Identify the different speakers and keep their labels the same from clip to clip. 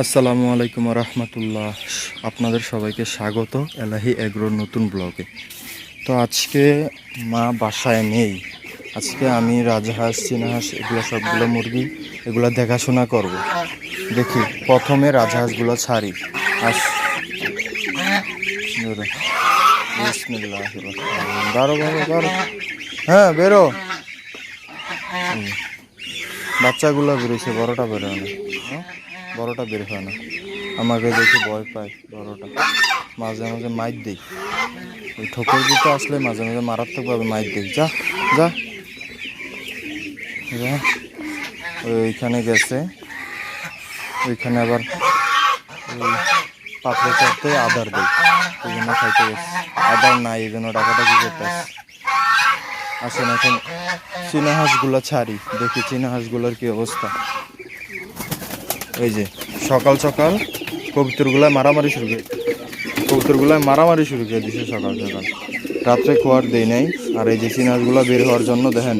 Speaker 1: আসসালামু আলাইকুম রহমতুল্লাহ। আপনাদের সবাইকে স্বাগত এলাহি এগ্রোর নতুন ব্লগে। তো আজকে মা বাসায় নেই। আজকে আমি রাজহাঁস, চীনাহাঁস এগুলো সবগুলো মুরগি এগুলো দেখাশোনা করব। দেখি, প্রথমে রাজহাঁসগুলো ছাড়ি। আস। বেরো। বারো বারো বারো হ্যাঁ বেরো। বাচ্চাগুলো বেরোছে বড়টা বেরোয় না? বড়টা বের হয় না। আমাকে দেখে ভয় পায় বড়টা। মাঝে মাঝে মাইর দিই। ওই ঠোকর দিতে আসলে মাঝে মাঝে মারাত্মকভাবে মাইর দিই। যা যা। ওইখানে গেছে। ওইখানে আবার পাথরে চাপতে আদার দিই। ওই জন্য খাইতে গেছে। আদার নাই, এই জন্য টাকাটা কি করতে। আসেন এখন চীনা হাঁসগুলো ছাড়ি। দেখি চীনা হাঁসগুলোর কি অবস্থা। এই যে, সকাল সকাল কবুতরগুলো মারামারি শুরু করে কবুতরগুলো মারামারি শুরু করে দিছে সকাল সকাল। রাত্রে খোয়ার দেই নাই, আর এই যে চীনা হাঁসগুলো বের হওয়ার জন্য দেখেন,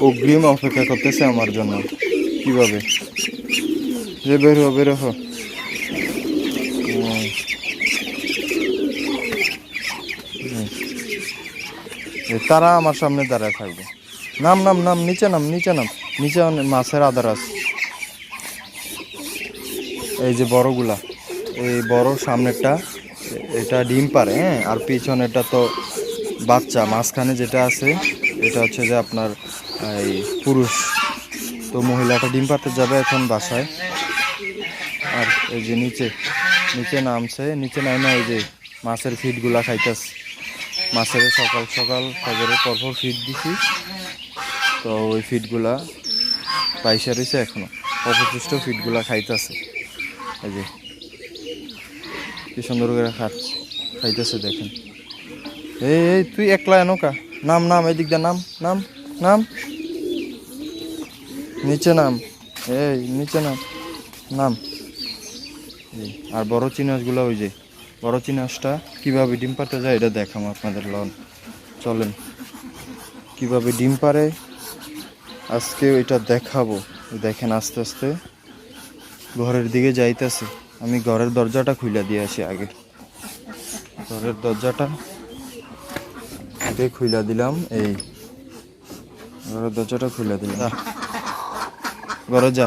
Speaker 1: অগ্রিম অপেক্ষা করতেছে আমার জন্য। কীভাবে? যে বের হো বের হো। তারা আমার সামনে দাঁড়ায় থাকবে। নাম নাম নাম, নিচে নাম নিচে নাম। নিচে মাছের আদার আছে। এই যে বড়গুলা, এই বড় সামনেরটা, এটা ডিম পারে হ্যাঁ? আর পিছনেরটা তো বাচ্চা, মাঝখানে যেটা আছে, এটা হচ্ছে যে আপনার, এই পুরুষ। তো মহিলাটা ডিম পারতে যাবে এখন বাসায়। আর এই যে নিচে নিচে নামছে, নিচে নাই না ওই যে মাছের ফিটগুলা খাইতেছে। মাছের সকাল সকাল ফজরের পরপর ফিট দিছি। তো ওই ফিটগুলা পাইসা রয়েছে এখনও। অবশিষ্ট ফিডগুলা খাইতেছে। এই যে। কি সুন্দর করে খাচ্ছে খাইতেছে দেখেন। এই এই তুই একলা এনকা নাম নাম এদিক দিয়ে নাম নাম নাম। নিচে নাম। এই নিচে নাম নাম। এই, আর বড় চিনাসগুলো ওই যে বড় চিনাসটা কীভাবে ডিম পাতে যায় এটা দেখাম আপনাদের লন। চলেন। কীভাবে ডিম পারে আজকে এটা দেখাবো। দেখেন আস্তে আস্তে। ঘরের দিকে যাইতেছে। আমি ঘরের দরজাটা খুলে দিয়ে আসি আগে। ঘরের দরজাটা আগে খুলে দিলাম, এই ঘরের দরজাটা খুলে দিলাম। ঘরে যা।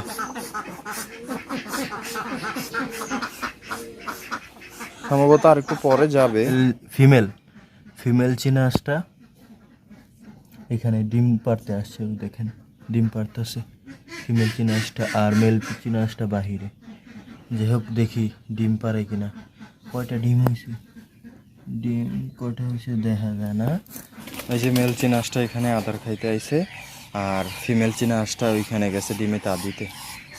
Speaker 1: সম্ভবত আর একটু পরে যাবে।
Speaker 2: ফিমেল ফিমেল চিনাসটা এখানে ডিম পারতে আসছে, দেখেন, ডিম পারতেছে ফিমেল চিনাসটা আর মেল চিনাসটা বাহিরে। যাই হোক, দেখি ডিম পারে কিনা। কয়টা ডিম হয়েছে ডিম কয়টা হয়েছে দেখা যায় না।
Speaker 1: ওই যে মেল চিনাসটা এখানে আদার খাইতে আইছে, আর ফিমেল চিনাসটা ওইখানে গেছে ডিমে তা দিতে।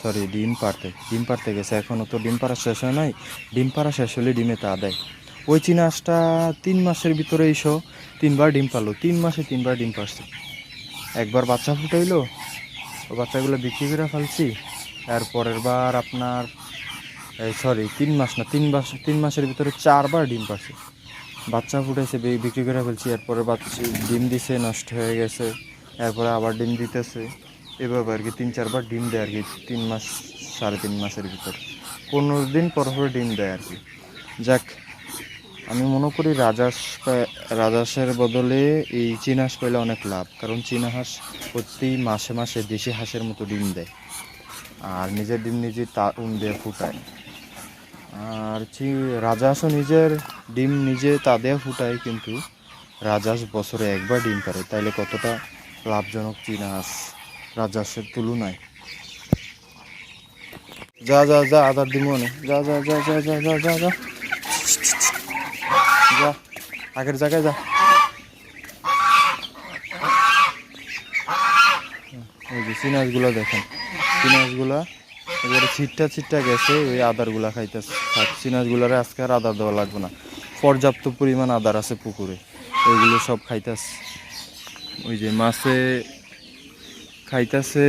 Speaker 1: সরি ডিম পারতে। ডিম পারতে গেছে এখনও তো ডিম পাড়া শেষ হয় নাই। ডিম পাড়া শেষ হলে ডিমে তা দেয়। ওই চিনাসটা তিন মাসের ভিতরে এইসো তিনবার ডিম পারল। তিন মাসে তিনবার ডিম পারছে। একবার বাচ্চা ফুটাইলো ও বাচ্চাগুলো বিক্রি করে ফেলছি। আর পরের বার আপনার সরি তিন মাস না, তিন মাস, তিন মাসের ভিতরে চারবার ডিম পারছে বাচ্চা ফুটেছে বিক্রি করে ফেলছি, এরপরে বাচ্চা ডিম দিছে, নষ্ট হয়ে গেছে, এরপরে আবার ডিম দিতেছে। এভাবে আর কি তিন, চারবার ডিম দেয় আর কি, তিন মাস, সাড়ে তিন মাসের ভিতর। পনেরো দিন পর পর ডিম দেয় আর কি। যাক আমি মনে করি রাজাস রাজাসের বদলে এই চীনা হাঁস পাইলে অনেক লাভ। কারণ চীনা হাঁস প্রতি মাসে মাসে দেশি হাঁসের মতো ডিম দেয়। আর নিজের ডিম নিজে তা উম দিয়ে ফুটায়। আর চি- রাজহাঁসও নিজের ডিম নিজে তা দিয়ে ফুটায়, কিন্তু রাজহাঁস বছরে একবার ডিম পারে। তাইলে কতটা লাভজনক চীনা হাঁস রাজহাঁসের তুলনায়? যা যা যা, আদার ডিম অনেক। যা যা যা যা যা যা যা যা। যা, আগের জায়গায় যা। এই যে চিনাসগুলো দেখেন। চিনাসগুলা এবারে ছিটটা ছিটটা গেছে, ওই আদারগুলা খাইতেছে। থাক চিনাসগুলারে আজকে আর আদার দেওয়া লাগবে না। পর্যাপ্ত পরিমাণ আদার আছে পুকুরে। ওইগুলো সব খাইতেছে। ওই যে মাছে খাইতেছে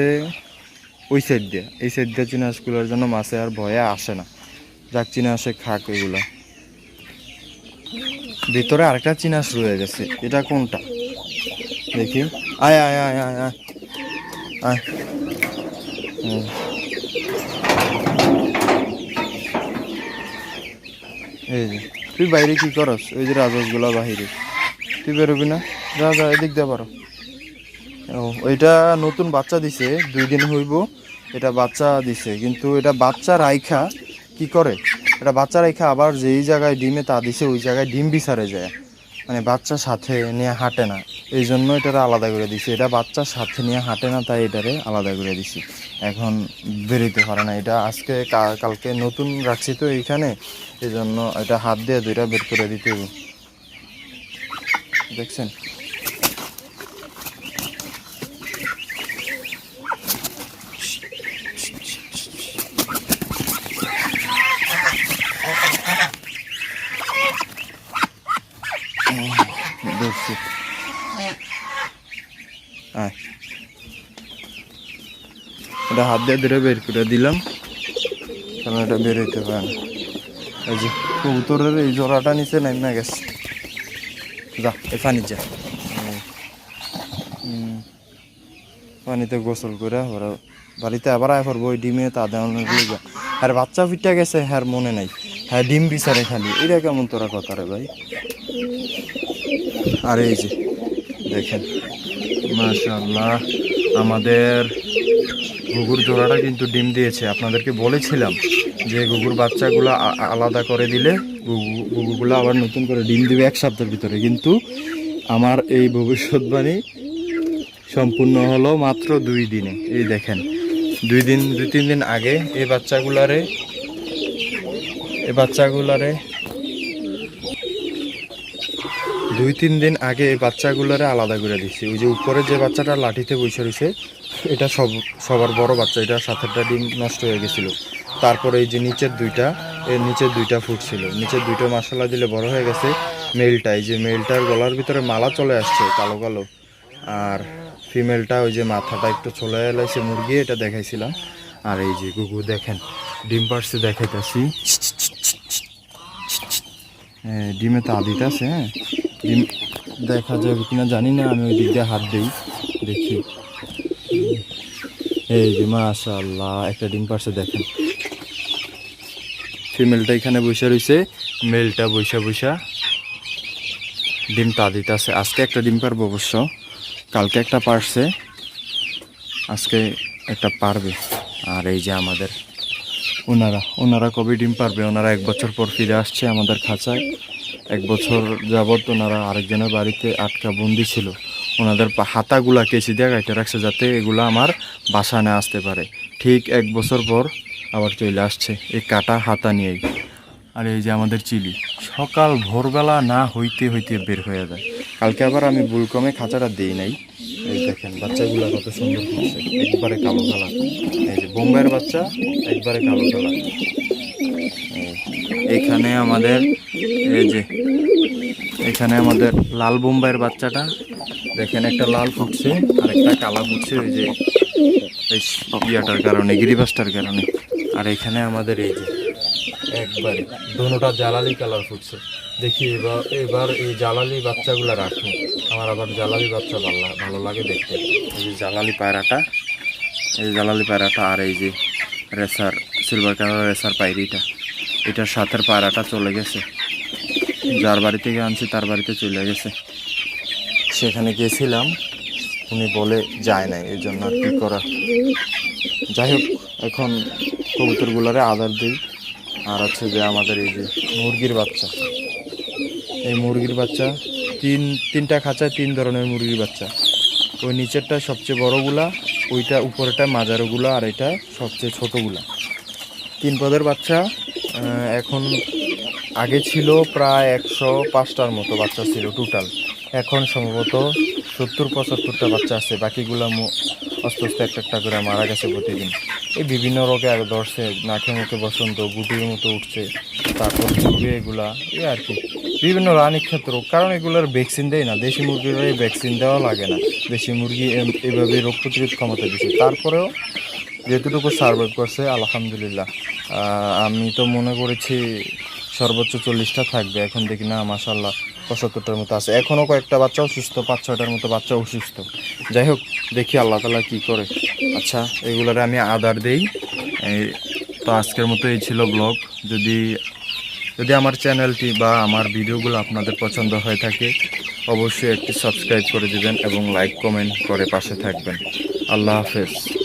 Speaker 1: ওই সাইড দিয়ে। এই সাইড দিয়ে চিনাসগুলোর জন্য মাছে আর ভয়ে আসে না। যাক চিনাসে খাক ওইগুলা ভিতরে আরেকটা চিনাস রয়ে গেছে। এটা কোনটা? দেখি। আয় আয় আয় আয় আয়। এই যে, তুই বাইরে কি করস? ওই যে রাজসগুলা বাহিরে। তুই বেরোবি না? যা এদিক দিয়ে পারো ও ওইটা নতুন বাচ্চা দিছে, দুই দিন হইব। এটা বাচ্চা দিছে, কিন্তু এটা বাচ্চা রাইখা কি করে? এটা বাচ্চা রাইখা আবার যেই জায়গায় ডিমে তা দিছে, ওই জায়গায় ডিম বিচারে যায়। মানে বাচ্চা সাথে নিয়ে হাঁটে না। এই জন্য এটারে আলাদা করে দিছি। এটা বাচ্চা সাথে নিয়ে হাঁটে না, তাই এটারে আলাদা করে দিছি। এখন বেরোতে পারে না। এটা আজকে কালকে নতুন রাখছি তো এইখানে। এই জন্য এটা হাত দিয়ে দুইটা বের করে দিতে দেখছেন দেখছি আয় এটা হাত দিয়ে ধরে বের করে দিলাম। কারণ এটা বের হইতে পারে না? এই যে কবুতরের এই জোড়াটা নিচে নেমে গেছে। যা, এই পানি যা পানিতে গোসল করে ওরা বাড়িতে আবার আয় করব, ওই ডিমে তা দেওয়ানোর লিগা আর বাচ্চা ফিটা গেছে হ্যার মনে নাই। হ্যাঁ ডিম বিচারে খালি। এটা কেমন তোরা কথা রে ভাই? আর এই যে, দেখেন মাশাল্লাহ আমাদের গুগুর জোড়াটা কিন্তু ডিম দিয়েছে। আপনাদেরকে বলেছিলাম যে গুগুর বাচ্চাগুলো আলাদা করে দিলে গুগু- গুগুগুলো আবার নতুন করে ডিম দিবে এক সপ্তাহের ভিতরে। কিন্তু আমার এই ভবিষ্যৎবাণী সম্পূর্ণ হলো মাত্র দুই দিনে। এই দেখেন, দুই দিন, দুই, তিন দিন আগে এই বাচ্চাগুলারে এই বাচ্চাগুলারে, দুই, তিন দিন আগে এই বাচ্চাগুলোরে আলাদা করে দিচ্ছি ওই যে উপরে যে বাচ্চাটা লাঠিতে বসে রয়েছে এটা সব সবার বড় বাচ্চা এটা সাথেরটা ডিম নষ্ট হয়ে গেছিল। তারপরে এই যে নিচের দুইটা এর নিচের দুইটা ফুটছিল। নিচের দুইটা মশলা দিলে বড় হয়ে গেছে মেলটা। এই যে মেলটার গলার ভিতরে মালা চলে আসছে কালো কালো। আর ফিমেলটা ওই যে মাথাটা একটু চলে এলাইছে মুরগি এটা দেখাইছিলাম। আর এই যে গুগু দেখেন ডিম পার্সে দেখাইতেছি। হ্যাঁ, ডিমে তা আছে হ্যাঁ। ডিম দেখা যাবে কিনা জানি না আমি ওই দিক দিয়ে হাত দিই দেখি। এই যে মাশাল্লাহ একটা ডিম পারছে দেখেন। ফিমেলটা এখানে বসে রয়েছে মেলটা বসে বসা ডিম তা দিতে আছে আজকে একটা ডিম পারব অবশ্য, কালকে একটা পারছে আজকে একটা পারবে আর এই যে আমাদের, ওনারা ওনারা কবে ডিম পারবে ওনারা এক বছর পর ফিরে আসছে আমাদের খাঁচায়। এক বছর যাবত ওনারা আরেকজনের বাড়িতে আটকা বন্দি ছিল। ওনাদের হাতাগুলা কেচি দিয়ে গাইতে রাখছে যাতে এগুলো আমার বাসা না আসতে পারে। ঠিক এক বছর পর আবার চলে আসছে এই কাটা হাতা নিয়েই। আর এই যে আমাদের চিলি, সকাল ভোরবেলা না হইতে হইতে বের হয়ে যায়। কালকে আবার আমি বুলকমে খাঁচাটা দিই নাই। এই দেখেন, বাচ্চাগুলো কত সুন্দর হচ্ছে একবারে কালো কালার এই যে বোম্বাইয়ের বাচ্চা, একবারে কালো কালার এখানে আমাদের, এই যে, এখানে আমাদের লাল বোম্বাইয়ের বাচ্চাটা দেখেন একটা লাল ফুটছে আর একটা কালা ফুটছে, ওই যে এই ইয়াটার কারণে গিরিবাসটার কারণে। আর এখানে আমাদের এই যে একবারে দোনোটা জ্বালালি কালার ফুটছে। দেখি এবার এবার এই জ্বালালি বাচ্চাগুলো রাখুন আমার আবার জ্বালালি বাচ্চা ভালো ভালো লাগে দেখতে। এই যে জ্বালালি পায়রাটা, এই যে জ্বালালি পায়রাটা আর এই যে রেসার সিলভার কালার রেসার পায়রিটা। এটার সাথের পায়রাটা চলে গেছে। যার বাড়ি থেকে আনছি, তার বাড়িতে চলে গেছে। সেখানে গিয়েছিলাম। উনি বলে যায় নাই, এই জন্য আর কি করা। যাই হোক, এখন কবুতরগুলারে আদার দিই। আর হচ্ছে যে আমাদের এই যে মুরগির বাচ্চা। এই মুরগির বাচ্চা, তিন, তিনটা খাঁচায় তিন ধরনের মুরগির বাচ্চা। ওই নিচেরটা সবচেয়ে বড়গুলা, ওইটা উপরেটা মাজারোগুলা আর এটা সবচেয়ে ছোটোগুলা। তিন পদের বাচ্চা এখন আগে ছিল প্রায় একশো পাঁচটার মতো বাচ্চা ছিল টোটাল এখন সম্ভবত সত্তর, পঁচাত্তরটা বাচ্চা আছে। বাকিগুলো আস্তে আস্তে একটা একটা করে মারা গেছে প্রতিদিন। এই বিভিন্ন রোগে আর ধরছে, নাকের মতো বসন্ত, গুটির মতো উঠছে, তারপর চুবে এগুলা, এই আর কি। বিভিন্ন রানীক্ষেত রোগ কারণ এগুলোর ভ্যাকসিন দেয় না। দেশি মুরগির ভ্যাকসিন দেওয়া লাগে না। দেশি মুরগি এভাবে রোগ প্রতিরোধ ক্ষমতা দিচ্ছে তারপরেও যেটুকু সার্ভাইভ করছে, আলহামদুলিল্লাহ। আমি তো মনে করেছি সর্বোচ্চ চল্লিশটা থাকবে। এখন দেখি না মাসাল্লাহ পঁচাত্তরটার মতো আছে। এখনও কয়েকটা বাচ্চা অসুস্থ, পাঁচ ছয়টার মতো বাচ্চা অসুস্থ। যাই হোক, দেখি আল্লাহ তালা কী করে। আচ্ছা এগুলোরে আমি আদার দেই। তো আজকের মতো এই ছিল ব্লগ। যদি যদি আমার চ্যানেলটি বা আমার ভিডিওগুলো আপনাদের পছন্দ হয়ে থাকে, অবশ্যই একটি সাবস্ক্রাইব করে দিবেন এবং লাইক কমেন্ট করে পাশে থাকবেন। আল্লাহ হাফেজ।